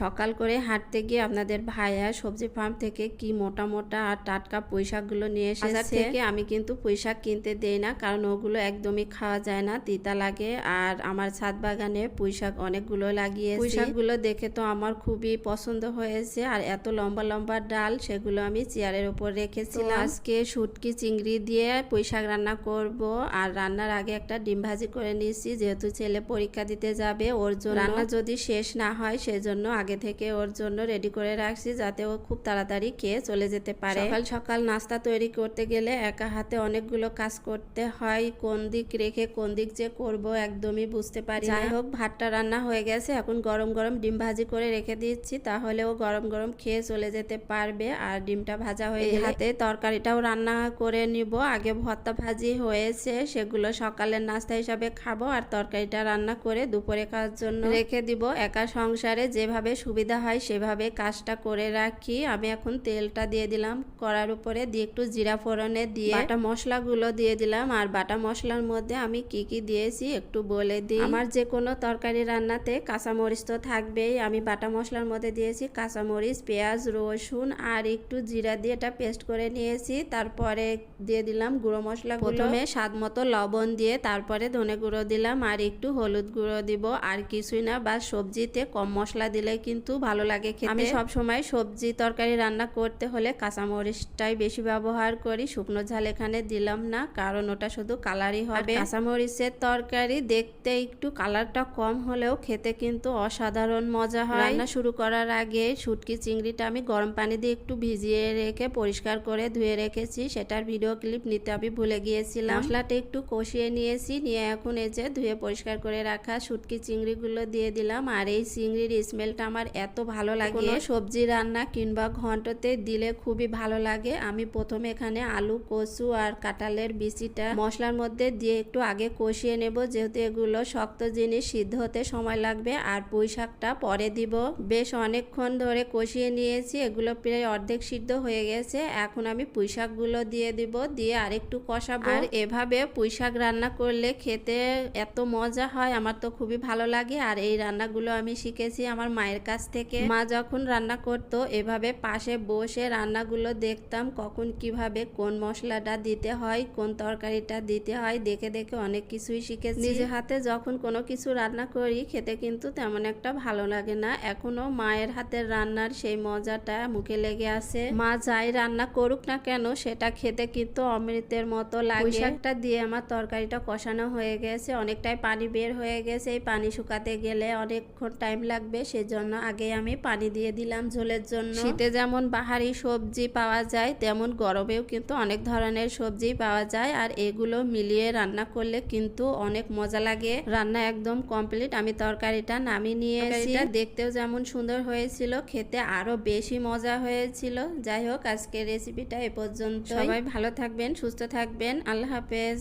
সকাল করে হাঁটতে গিয়ে আপনাদের ভাইয়া সবজি ফার্ম থেকে কি মোটা মোটা আর টাটকা পুঁইশাকগুলো নিয়ে এসেছে। থেকে? আমি কিন্তু পুঁইশাক কিনতে দেই না কারণ ওগুলো একদমই খাওয়া যায় না তিতা লাগে। আর আমার ছাদ বাগানে পুঁই শাক অনেকগুলো লাগিয়েছি। পুঁই দেখে তো আমার খুবই পছন্দ হয়েছে। আর এত লম্বা লম্বা ডাল সেগুলো আমি চেয়ারের উপর রেখেছিলাম। আজকে শুটকি চিংড়ি দিয়ে পুঁই শাক রান্না করব। আর রান্নার আগে একটা ডিম ভাজি করে নিয়েছি যেহেতু ছেলে পরীক্ষা দিতে যাবে ওর জন্য রান্না যদি শেষ না হয় সেজন্য আগে থেকে ওর জন্য রেডি করে রাখছি যাতে ও খুব তাড়াতাড়ি খেয়ে চলে যেতে পারে। সকাল সকাল নাস্তা তৈরি করতে গেলে একা হাতে অনেকগুলো কাজ করতে হয় কোন দিক রেখে কোন দিক যে করব একদমই বুঝতে পারি যাই হোক ভাতটা রান্না হয়ে গেছে এখন গরম গরম ডিম ভাজি করে রেখে দিচ্ছি তাহলে ও গরম গরম খেয়ে চলে যেতে পারবে আর ডিমটা ভাজা হয়ে গেলে হাতে তরকারিটাও রান্না করে নিব। আগে ভর্তা ভাজি হয়েছে সেগুলো সকালের নাস্তা হিসাবে খাব আর তরকারিটা রান্না করে দুপুরে খাওয়ার জন্য রেখে দিব। একা সংসারে যেভাবে সুবিধা হয় সেভাবে কাজটা করে রাখি। আমি এখন তেলটা দিয়ে দিলাম, করার উপরে দিয়ে একটু জিরা ফোড়নে দিয়ে বাটা মশলাগুলো দিয়ে দিলাম। আর বাটা মশলার মধ্যে আমি কি কি দিয়েছি একটু বলে দিই। আমার যে কোনো তরকারি রান্নাতে কাঁচামরিচ তো থাকবেই। আমি বাটা মশলার মধ্যে দিয়েছি কাঁচামরিচ, পেঁয়াজ, রসুন আর একটু জিরা দিয়ে এটা পেস্ট করে নিয়েছি। তারপরে দিয়ে দিলাম গুঁড়ো মশলা প্রথমে স্বাদ মতো লবণ দিয়ে তারপরে ধনে গুঁড়ো দিলাম। আর একটু হলুদ গুঁড়ো দিব। আর কিছুই না বা সবজিতে কম মশলা দিলে কিন্তু ভালো লাগে খেতে। আমি সব সময় সবজি তরকারি রান্না করতে হলে কাঁচামরিচটাই বেশি ব্যবহার করি। শুকনো ঝাল এখানে দিলাম না কারণ ওটা শুধু কালারই হবে। কাঁচামরিচের তরকারি দেখতে একটু কালারটা কম হলেও খেতে কিন্তু অসাধারণ মজা হয়। রান্না শুরু করার আগে শুটকি চিংড়িটা আমি গরম পানি দিয়ে একটু ভিজিয়ে রেখে পরিষ্কার করে ধুয়ে রেখেছি। সেটার ভিডিও ক্লিপ নিতে আমি ভুলে গিয়েছিলাম। মশলাটা একটু কষিয়ে নিয়েছি নিয়ে এখন এই যে ধুয়ে পরিষ্কার করে রাখা শুটকি চিংড়িগুলো দিয়ে দিলাম। আর এই চিংড়ির স্মেলটা আমার এত ভালো লাগে সবজি রান্না কিংবা ঘন্টতে দিলে খুবই ভালো লাগে। আমি প্রথমে এখানে আলু কচু আর কাঁঠালের বিচিটা মশলার মধ্যে দিয়ে একটু আগে কষিয়ে নেব। যেহেতু এগুলো শক্ত জিনিস সিদ্ধ হতে সময় লাগবে আর পুঁই শাকটা পরে দিব। বেশ অনেকক্ষণ ধরে কষিয়ে নিয়েছি। এগুলো প্রায় অর্ধেক সিদ্ধ হয়ে গেছে। এখন আমি পুঁই শাকগুলো দিয়ে দিব দিয়ে আরেকটু কষাবো। আর এভাবে পুঁই শাক রান্না করলে খেতে এত মজা হয় আমার তো খুবই ভালো লাগে। আর এই রান্নাগুলো আমি শিখেছি আমার মায়ের কাছ থেকে। মা যখন রান্না করতো এভাবে পাশে বসে রান্নাগুলো দেখতাম কখন কীভাবে কোন মশলাটা দিতে হয় কোন তরকারিটা দিতে হয় দেখে দেখে অনেক কিছুই শিখেছি। নিজে হাতে যখন কোনো কিছু রান্না করি খেতে কিন্তু তেমন একটা ভালো লাগে না। এখনও মায়ের হাতের রান্নার সেই মজাটা মুখে লেগে আছে। মা যাই রান্না করুক না কেন সেটা খেতে কিন্তু অমৃতের মতো লাগে। শাকটা দিয়ে আমার তরকারিটা কষানো হয়ে গেছে অনেকটাই পানি বের হয়ে গেছে। এই পানি শুকাতে গেলে অনেকক্ষণ টাইম লাগবে সেজন্য আগে আমি পানি দিয়ে দিলাম ঝোলের জন্য। শীতে যেমন বাহারি সবজি পাওয়া যায় তেমন গরমেও কিন্তু অনেক ধরনের সবজি পাওয়া যায়। আর এগুলো মিলিয়ে রান্না করলে কিন্তু অনেক মজা লাগে। রান্না একদম কমপ্লিট। আমি তরকারিটা নামিয়ে নিয়েছি। দেখতেও যেমন সুন্দর হয়েছিল খেতে আরও বেশি মজা হয়েছিল। যাই হোক আজকের রেসিপিটা এ পর্যন্ত সবাই ভালো থাকবেন সুস্থ থাকবেন। আল্লাহ হাফেজ।